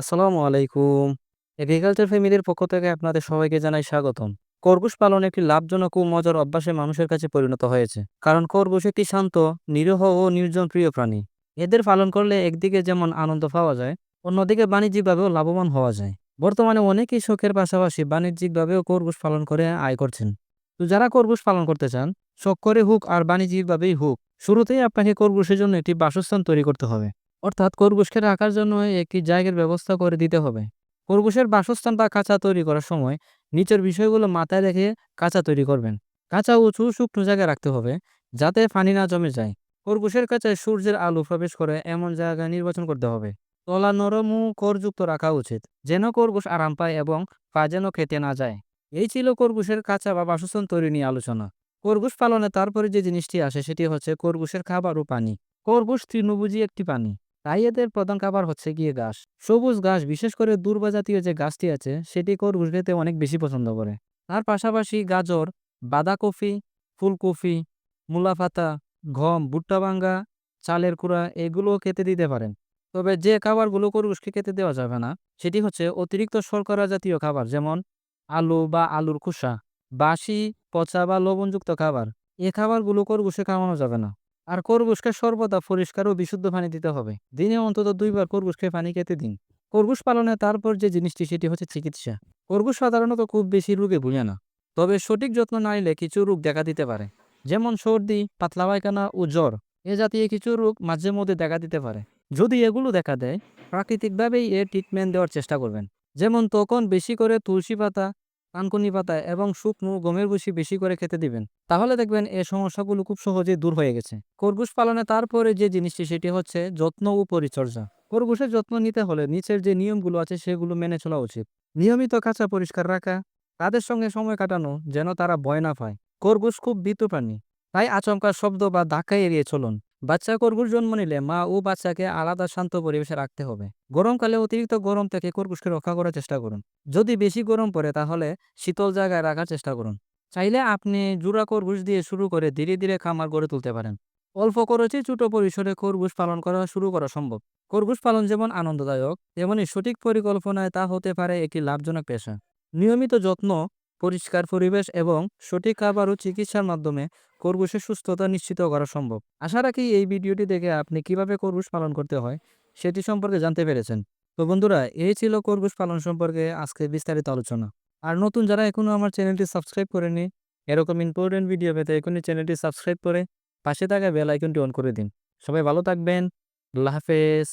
আসসালামু আলাইকুম। এগ্রিকালচার ফ্যামিলির পক্ষ থেকে আপনাদের সবাইকে জানাই স্বাগতম। খরগোশ পালন একটি লাভজনক ও মজার অভ্যাসে মানুষের কাছে পরিণত হয়েছে। কারণ খরগোশ একটি শান্ত, নিরীহ ও নির্জন প্রিয় প্রাণী। এদের পালন করলে একদিকে যেমন আনন্দ পাওয়া যায়, অন্যদিকে বাণিজ্যিকভাবেও লাভবান হওয়া যায়। বর্তমানে অনেকেই শখের পাশাপাশি বাণিজ্যিকভাবেও খরগোশ পালন করে আয় করছেন। তো যারা খরগোশ পালন করতে চান, শখ করে হোক আর বাণিজ্যিকভাবেই হোক, শুরুতেই আপনাকে খরগোশের জন্য একটি বাসস্থান তৈরি করতে হবে। অর্থাৎ খরগোশকে রাখার জন্য একটি জায়গার ব্যবস্থা করে দিতে হবে। খরগোশের বাসস্থান বা খাঁচা তৈরি করার সময় নিচের বিষয়গুলো মাথায় রেখে কাঁচা তৈরি করবেন। কাঁচা উঁচু শুকনো জায়গায় রাখতে হবে যাতে পানি না জমে যায়। খরগোশের কাছে সূর্যের আলো প্রবেশ করে এমন জায়গা নির্বাচন করতে হবে। তলা নরম ও করযুক্ত রাখা উচিত, যেন খরগোশ আরাম পায় এবং পা যেন খেতে না যায়। এই ছিল খরগোশের কাঁচা বা বাসস্থান তৈরি নিয়ে আলোচনা। খরগোশ পালনে তারপরে যে জিনিসটি আসে সেটি হচ্ছে খরগোশের খাবার ও পানি। খরগোশ তৃণভোজী একটি প্রাণী। তাই এদের প্রধান খাবার হচ্ছে গিয়ে ঘাস। সবুজ ঘাস, বিশেষ করে দুর্বা জাতীয় যে গাছটি আছে, সেটি খরগোশ খেতে অনেক বেশি পছন্দ করে। তার পাশাপাশি গাজর, বাঁধাকপি, ফুলকপি মূলা পাতা গম ভুট্টা ভাঙ্গা চালের কুড়া, এগুলোও খেতে দিতে পারেন। তবে যে খাবারগুলো খরগোশকে খেতে দেওয়া যাবে না, সেটি হচ্ছে অতিরিক্ত শর্করা জাতীয় খাবার, যেমন আলু বা আলুর খোসা, বাসি, পচা বা লবণযুক্ত খাবার। এ খাবারগুলো খরগোশে খাওয়ানো যাবে না। আর খরগোশকে সর্বদা পরিষ্কার ও বিশুদ্ধ পানি দিতে হবে। দিনে অন্তত দুইবার খরগোশকে পানি খেতে দিন। খরগোশ পালনে তারপর যে জিনিসটি, সেটি হচ্ছে চিকিৎসা। খরগোশ সাধারণত খুব বেশি রোগে ভুগে না, তবে সঠিক যত্ন না নিলে কিছু রোগ দেখা দিতে পারে। যেমন সর্দি, পাতলা পায়খানা ও জ্বর, এ জাতীয় কিছু রোগ মাঝে মধ্যে দেখা দিতে পারে। যদি এগুলো দেখা দেয়, প্রাকৃতিকভাবেই এর ট্রিটমেন্ট দেওয়ার চেষ্টা করবেন। যেমন তখন বেশি করে তুলসী পাতা কানকুনি পাতা এবং শুকনো গমের ভুসি বেশি করে খেতে দিবেন। তাহলে দেখবেন এই সমস্যাগুলো খুব সহজেই দূর হয়ে গেছে। খরগোশ পালনে তারপরে যে জিনিসটি, সেটি হচ্ছে যত্ন ও পরিচর্যা। খরগোশের যত্ন নিতে হলে নিচের যে নিয়মগুলো আছে, সেগুলো মেনে চলা উচিত। নিয়মিত কাঁচা পরিষ্কার রাখা, তাদের সঙ্গে সময় কাটানো যেন তারা ভয় না পায়। খরগোশ খুব ভীত প্রাণী, তাই আচমকা শব্দ বা ধাক্কা এড়িয়ে চলুন। বাচ্চা খরগোশ জন্ম নিলে মা ও বাচ্চাকে আলাদা শান্ত পরিবেশে রাখতে হবে। গরমকালে অতিরিক্ত গরম থেকে খরগোশকে রক্ষা করার চেষ্টা করুন। যদি বেশি গরম পড়ে, তাহলে শীতল জায়গায় রাখার চেষ্টা করুন। চাইলে আপনি জোড়া খরগোশ দিয়ে শুরু করে ধীরে ধীরে খামার গড়ে তুলতে পারেন। অল্প খরচে ছোট পরিসরে খরগোশ পালন করা শুরু করা সম্ভব। খরগোশ পালন যেমন আনন্দদায়ক, তেমনি সঠিক পরিকল্পনায় তা হতে পারে একটি লাভজনক পেশা। নিয়মিত যত্ন পরিষ্কার পরিবেশ এবং সঠিক খাবার ও চিকিৎসার মাধ্যমে খরগোশের সুস্থতা নিশ্চিত করা সম্ভব। আশা রাখি এই ভিডিওটি দেখে আপনি কীভাবে খরগোশ পালন করতে হয় সেটি সম্পর্কে জানতে পেরেছেন। তো বন্ধুরা, এই ছিল খরগোশ পালন সম্পর্কে আজকে বিস্তারিত আলোচনা। আর নতুন যারা এখনও আমার চ্যানেলটি সাবস্ক্রাইব করেনি এরকম ইম্পর্টেন্ট ভিডিও পেতে এখনই চ্যানেলটি সাবস্ক্রাইব করে পাশে থাকা বেল আইকনটি অন করে দিন। সবাই ভালো থাকবেন। আল্লাহ হাফেজ।